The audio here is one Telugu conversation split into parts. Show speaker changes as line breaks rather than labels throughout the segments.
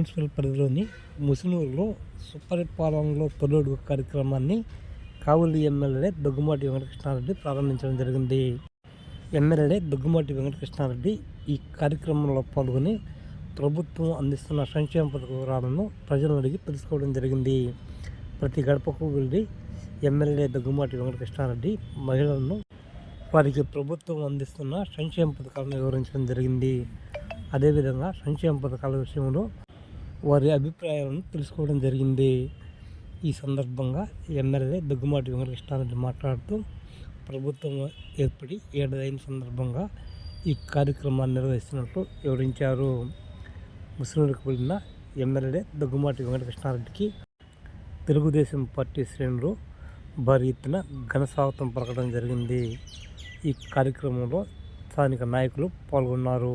మున్సిపల్ పరిధిలోని ముసునూరులో సుపరిపాలనలో తొలడు కార్యక్రమాన్ని కావలి ఎమ్మెల్యే దగ్గుమాటి వెంకటకృష్ణారెడ్డి ప్రారంభించడం జరిగింది. ఎమ్మెల్యే దగ్గుమాటి వెంకటకృష్ణారెడ్డి ఈ కార్యక్రమంలో పాల్గొని ప్రభుత్వం అందిస్తున్న సంక్షేమ పథకాలను వివరాలను ప్రజలను అడిగి తెలుసుకోవడం జరిగింది. ప్రతి గడపకు వెళ్ళి ఎమ్మెల్యే దగ్గుమాటి వెంకటకృష్ణారెడ్డి మహిళలను వారికి ప్రభుత్వం అందిస్తున్న సంక్షేమ పథకాలను వివరించడం జరిగింది. అదేవిధంగా సంక్షేమ పథకాల విషయంలో వారి అభిప్రాయాలను తెలుసుకోవడం జరిగింది. ఈ సందర్భంగా ఎమ్మెల్యే దగ్గుమాటి వెంకటకృష్ణారెడ్డి మాట్లాడుతూ ప్రభుత్వం ఏర్పడి ఏడాదైన సందర్భంగా ఈ కార్యక్రమాన్ని నిర్వహిస్తున్నట్లు వివరించారు. ముస్లింలకు వెళ్ళిన ఎమ్మెల్యే దగ్గుమాటి వెంకటకృష్ణారెడ్డికి తెలుగుదేశం పార్టీ శ్రేణులు భారీ ఎత్తున ఘన స్వాగతం పలకడం జరిగింది. ఈ కార్యక్రమంలో స్థానిక నాయకులు పాల్గొన్నారు.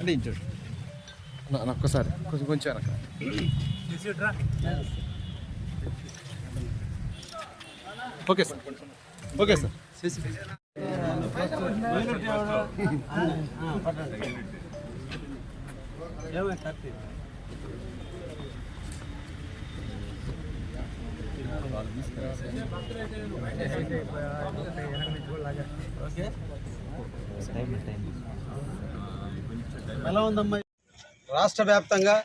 అంటే ఇంచు. ఒక్కసారి. కొంచెం కొంచెం వెనక. Okay sir. Okay sir.
ఏమైనా థర్టీ ఎలా ఉందమ్మా? రాష్ట్ర వ్యాప్తంగా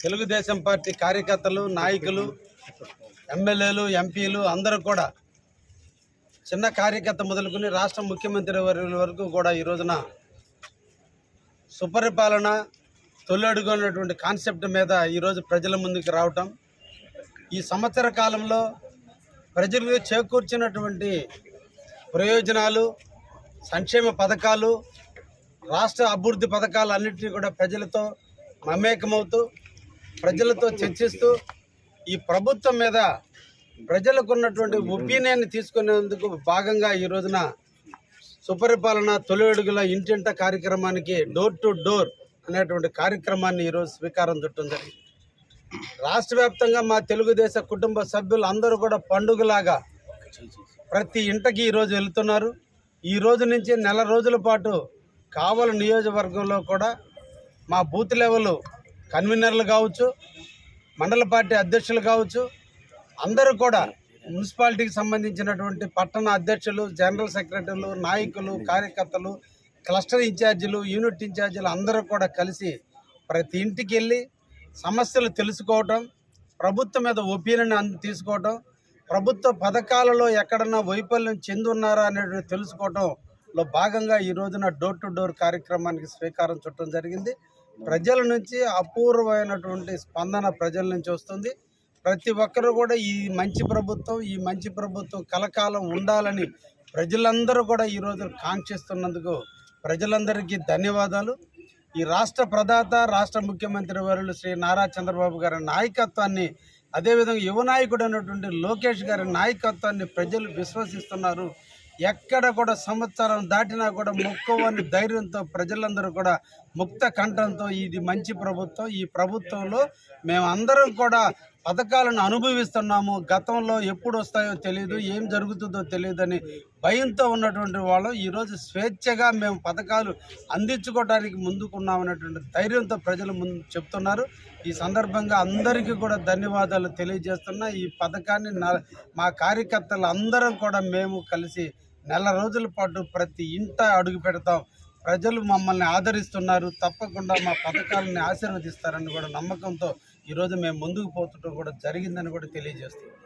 తెలుగుదేశం పార్టీ కార్యకర్తలు నాయకులు ఎమ్మెల్యేలు ఎంపీలు అందరూ కూడా చిన్న కార్యకర్త మొదలుకొని రాష్ట్ర ముఖ్యమంత్రి వర్యుల వరకు కూడా ఈ రోజున సుపరిపాలన తొలి అడుగు కాన్సెప్ట్ మీద ఈరోజు ప్రజల ముందుకు రావటం ఈ సంవత్సర కాలంలో ప్రజలకు చేకూర్చినటువంటి ప్రయోజనాలు సంక్షేమ పథకాలు రాష్ట్ర అభివృద్ధి పథకాలు అన్నింటినీ కూడా ప్రజలతో మమేకమవుతూ ప్రజలతో చర్చిస్తూ ఈ ప్రభుత్వం మీద ప్రజలకు ఉన్నటువంటి ఒపీనియన్ తీసుకునేందుకు భాగంగా ఈ రోజున సుపరిపాలన తొలి అడుగుల ఇంటింట కార్యక్రమానికి డోర్ టు డోర్ అనేటువంటి కార్యక్రమాన్ని ఈరోజు స్వీకారం చుట్టడం జరిగింది. రాష్ట్ర వ్యాప్తంగా మా తెలుగుదేశ కుటుంబ సభ్యులు అందరూ కూడా పండుగలాగా ప్రతి ఇంటికి ఈరోజు వెళ్తున్నారు. ఈ రోజు నుంచి నెల రోజుల పాటు కావల నియోజకవర్గంలో కూడా మా బూత్ లెవెల్ కన్వీనర్లు కావచ్చు మండల పార్టీ అధ్యక్షులు కావచ్చు అందరూ కూడా మున్సిపాలిటీకి సంబంధించినటువంటి పట్టణ అధ్యక్షులు జనరల్ సెక్రటరీలు నాయకులు కార్యకర్తలు క్లస్టర్ ఇన్ఛార్జీలు యూనిట్ ఇన్ఛార్జీలు అందరూ కూడా కలిసి ప్రతి ఇంటికి వెళ్ళి సమస్యలు తెలుసుకోవటం ప్రభుత్వం మీద ఒపీనియన్ అంది తీసుకోవటం ప్రభుత్వ పథకాలలో ఎక్కడన్నా వైఫల్యం చెందున్నారా అనేది తెలుసుకోవటంలో భాగంగా ఈ రోజున డోర్ టు డోర్ కార్యక్రమానికి స్వీకారం చుట్టడం జరిగింది. ప్రజల నుంచి అపూర్వమైనటువంటి స్పందన ప్రజల నుంచి వస్తుంది. ప్రతి ఒక్కరూ కూడా ఈ మంచి ప్రభుత్వం ఈ మంచి ప్రభుత్వం కలకాలం ఉండాలని ప్రజలందరూ కూడా ఈరోజు కాంక్షిస్తున్నందుకు ప్రజలందరికీ ధన్యవాదాలు. ఈ రాష్ట్ర ప్రదాత రాష్ట్ర ముఖ్యమంత్రి వరులు శ్రీ నారా చంద్రబాబు గారి నాయకత్వాన్ని అదేవిధంగా యువ నాయకుడు అయినటువంటి లోకేష్ గారి నాయకత్వాన్ని ప్రజలు విశ్వసిస్తున్నారు. ఎక్కడ కూడా సంవత్సరం దాటినా కూడా మొక్కవని ధైర్యంతో ప్రజలందరూ కూడా ముక్త కంఠంతో ఇది మంచి ప్రభుత్వం. ఈ ప్రభుత్వంలో మేమందరం కూడా పథకాలను అనుభవిస్తున్నాము గతంలో ఎప్పుడు వస్తాయో తెలియదు ఏం జరుగుతుందో తెలియదని భయంతో ఉన్నటువంటి వాళ్ళు ఈరోజు స్వేచ్ఛగా మేము పథకాలు అందించుకోవడానికి ముందుకున్నామనేటువంటి ధైర్యంతో ప్రజలు ముందు చెప్తున్నారు. ఈ సందర్భంగా అందరికీ కూడా ధన్యవాదాలు తెలియజేస్తున్నా. ఈ పథకాన్ని మా కార్యకర్తలు అందరం కూడా మేము కలిసి నెల రోజుల పాటు ప్రతి ఇంట అడుగు పెడతాం. ప్రజలు మమ్మల్ని ఆదరిస్తున్నారు. తప్పకుండా మా పథకాలని ఆశీర్వదిస్తారని కూడా నమ్మకంతో ఈరోజు మేము ముందుకు పోతుండడం కూడా జరిగిందని కూడా తెలియజేస్తున్నాం.